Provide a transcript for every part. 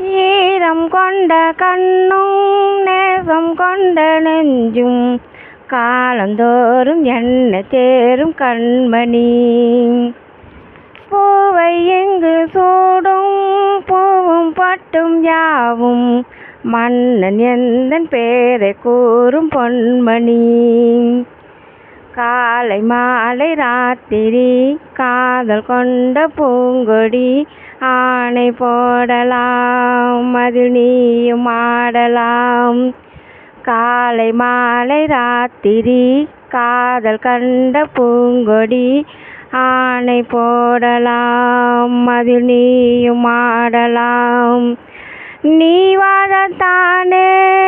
ஈரம் கொண்ட கண்ணும் நேசம் கொண்ட நெஞ்சும் காலந்தோறும் என்ன தேரும் கண்மணி. பூவை எங்கு சூடும் பூவும் பட்டும் யாவும் மன்னன் எந்தன் பேரை கூறும் பொன்மணி. காலை மாலை ராத்திரி காதல் கொண்ட பூங்கொடி ஆணை போடலாம் அதில் நீயும் ஆடலாம். காலை மாலை ராத்திரி காதல் கண்ட பூங்கொடி ஆணை போடலாம் அதில் நீயும் ஆடலாம். நீ வாழத்தானே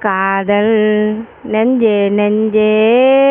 காதல். நெஞ்சே நெஞ்சே.